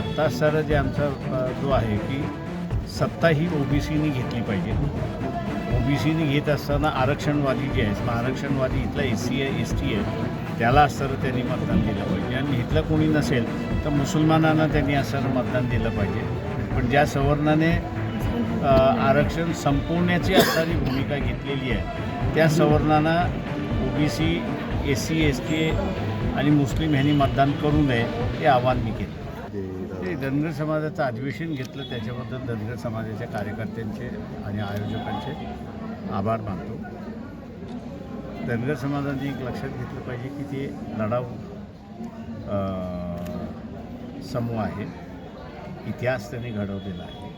आत्ता सर जे आमचा जो आहे की सत्ता ही ओबीसीनी घेतली पाहिजे. ओबीसीनी घेत असताना आरक्षणवादी जे आहे आरक्षणवादी इथला एस सी आहे एस टी आहे त्याला सर त्यांनी मतदान दिलं पाहिजे. आणि इथलं कोणी नसेल तर मुसलमानांना त्यांनी असं मतदान दिलं पाहिजे. पण ज्या सवर्णाने आरक्षण संपवण्याची असणारी भूमिका घेतलेली आहे त्या सवर्णांना OBC S C S T आणि मुस्लिम ह्यांनी मतदान करू नये हे आव्हान मी केलं. ते धनगर समाजाचं अधिवेशन घेतलं त्याच्याबद्दल धनगर समाजाच्या कार्यकर्त्यांचे आणि आयोजकांचे आभार मानतो. धनगर समाजाने एक लक्षात घेतलं पाहिजे की ते लढाऊ समूह आहे इतिहास त्यांनी घडवलेला आहे.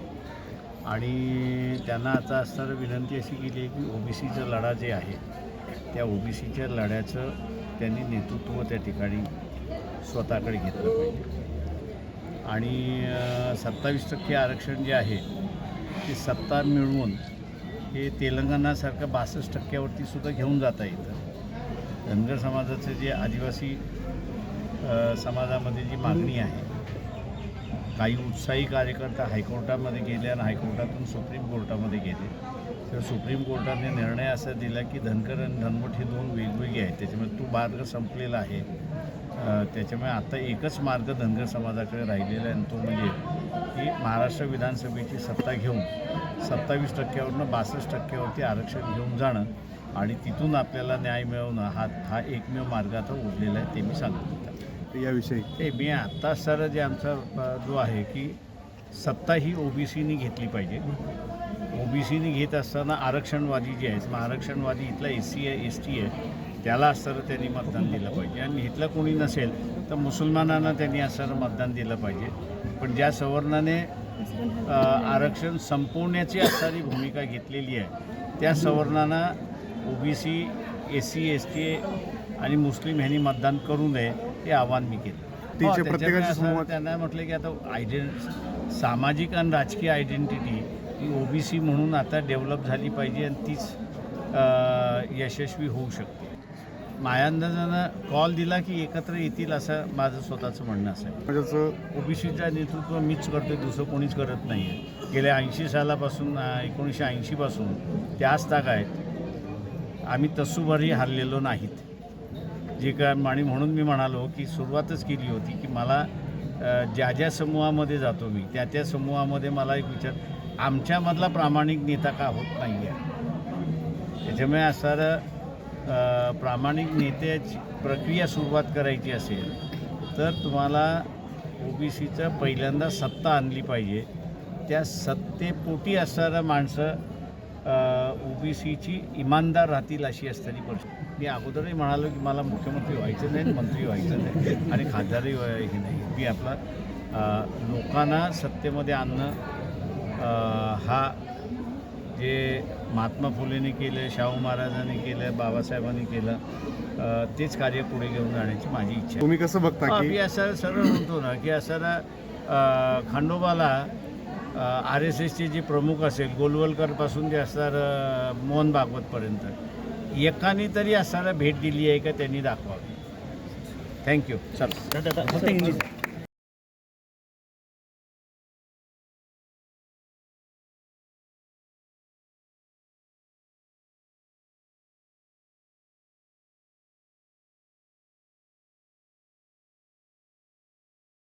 आणि त्यांना आता असणारं विनंती अशी केली आहे की ओबीसीचा लढा जे आहे त्या ओबीसीच्या लढ्याचं त्यांनी नेतृत्व त्या ठिकाणी स्वतःकडे घेतलं पाहिजे. आणि सत्तावीस टक्के आरक्षण जे आहे ते सत्ता मिळवून हे तेलंगणासारखं बासष्ट टक्क्यावरती सुद्धा घेऊन जाता येतं. धनगर समाजाचं जे आदिवासी समाजामध्ये जी मागणी आहे काही उत्साही कार्यकर्ता हायकोर्टामध्ये गेले आणि हायकोर्टातून सुप्रीम कोर्टामध्ये गेले. तर सुप्रीम कोर्टाने निर्णय असा दिला की धनकर आणि धनवट हे दोन वेगवेगळे आहेत. त्याच्यामुळे तो मार्ग संपलेला आहे. त्याच्यामुळे आता एकच मार्ग धनगर समाजाकडे राहिलेला आहे आणि तो म्हणजे की महाराष्ट्र विधानसभेची सत्ता घेऊन सत्तावीस टक्क्यावरनं बासष्ट टक्क्यावरती आरक्षण घेऊन जाणं आणि तिथून आपल्याला न्याय मिळवणं हा हा एकमेव मार्ग आता उरलेला आहे ते मी सांगतो. याविषयी? ते मी आत्ता सर जे आमचा जो आहे की सत्ता ही ओबीसीनी घेतली पाहिजे. ओबीसीनी घेत असताना आरक्षणवादी जे आहेत मग आरक्षणवादी इथला एस सी आहे एस टी आहे त्याला सर त्यांनी मतदान दिलं पाहिजे. आणि इथलं कोणी नसेल तर मुसलमानांना त्यांनी असं मतदान दिलं पाहिजे. पण ज्या सवर्णाने आरक्षण संपवण्याची असणारी भूमिका घेतलेली आहे त्या सवर्णांना OBC S C S T आणि मुस्लिम ह्यांनी मतदान करू नये हे आव्हान मी केलं. त्यांना म्हटलं की आता आयडें सामाजिक आणि राजकीय आयडेंटिटी ही ओबीसी म्हणून आता डेव्हलप झाली पाहिजे आणि तीच यशस्वी होऊ शकते. मायांदानं कॉल दिला की एकत्र येतील असं माझं स्वतःचं म्हणणं असेल ओबीसीचं नेतृत्व मीच करतो दुसरं कोणीच करत नाही आहे गेल्या ऐंशी सालापासून एकोणीसशे ऐंशीपासून त्याच ताग आहेत. आम्ही तसूभरही हरलेलो नाहीत. जे काय आणि म्हणून मी म्हणालो की सुरुवातच केली होती की मला ज्या ज्या समूहामध्ये जातो मी त्या त्या समूहामध्ये मला एक विचार आमच्यामधला प्रामाणिक नेता का होत नाही आहे त्याच्यामुळे असणारं प्रामाणिक नेत्याची प्रक्रिया सुरुवात करायची असेल तर तुम्हाला ओबीसीचं पहिल्यांदा सत्ता आणली पाहिजे. त्या सत्तेपोटी असणारं माणसं ओबीसीची इमानदार राहतील अशी असणारी परिस्थिती मी अगोदरही म्हणालो की मला मुख्यमंत्री व्हायचं नाही मंत्री व्हायचं नाही आणि खासदारही व्हायचं नाही. मी आपला लोकांना सत्तेमध्ये आणणं हा जे महात्मा फुलेने केलं शाहू महाराजांनी केलं बाबासाहेबांनी केलं तेच कार्य पुढे घेऊन जाण्याची माझी इच्छा आहे. तुम्ही कसं बघता की मी असं सरळ म्हणतो ना की असं खंडोबाला आर एस एसचे जे प्रमुख असेल गोलवलकरपासून जे असणार मोहन भागवतपर्यंत. एकाने तरी असणारा भेट दिली आहे का त्यांनी दाखवावी. थँक्यू चल.